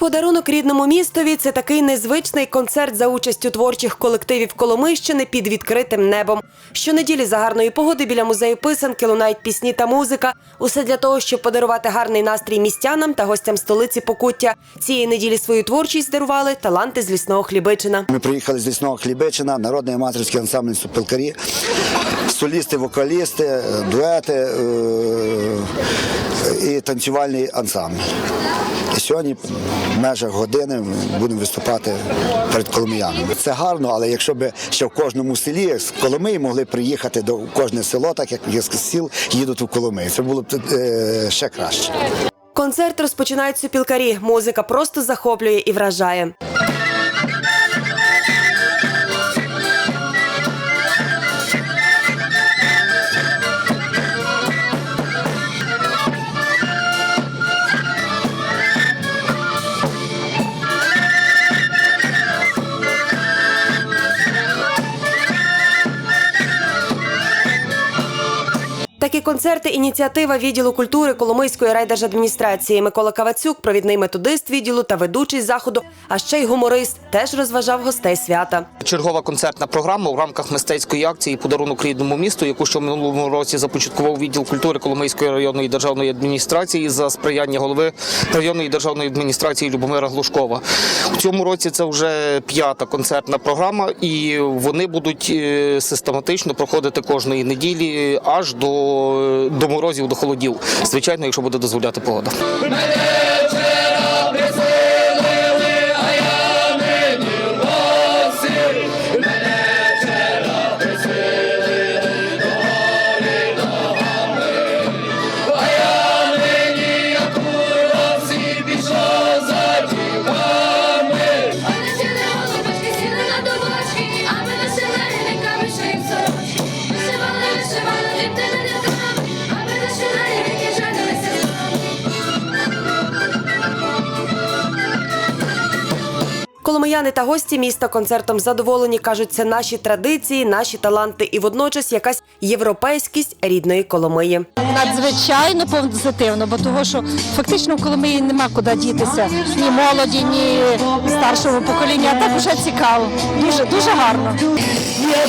Подарунок рідному містові це такий незвичний концерт за участю творчих колективів Коломийщини під відкритим небом. Щонеділі за гарної погоди біля музею писанки лунають пісні та музика. Усе для того, щоб подарувати гарний настрій містянам та гостям столиці Покуття. Цієї неділі свою творчість дарували таланти з лісного Хлібичина. Ми приїхали з лісного Хлібичина, народний аматорський ансамбль супілкарі, солісти, вокалісти, дуети е, і танцювальний ансамбль. І сьогодні в межах години будемо виступати перед коломиянами. Це гарно, але якщо б ще в кожному селі з Коломиї могли приїхати до кожне село, так як з сіл їдуть у Коломиї. Це було б е, ще краще. Концерт розпочинають супілкарі. Музика просто захоплює і вражає. Такі концерти ініціатива відділу культури Коломийської райдержадміністрації. Микола Кавацюк, провідний методист відділу та ведучий заходу, а ще й гуморист, теж розважав гостей свята. Чергова концертна програма у рамках мистецької акції Подарунок рідному місту, яку ще в минулому році започаткував відділ культури Коломийської районної державної адміністрації за сприяння голови районної державної адміністрації Любомира Глушкова. У цьому році це вже п'ята концертна програма, і вони будуть е, систематично проходити кожної неділі аж до, до морозів, до холодів. Звичайно, якщо буде дозволяти погода. Коломияни та гості міста концертом задоволені кажуть, це наші традиції, наші таланти і водночас якась європейськість рідної Коломиї. надзвичайно позитивно, бо того, що фактично в Коломиї нема куди дітися ні молоді, ні старшого покоління. А так уже цікаво. Дуже дуже гарно. Я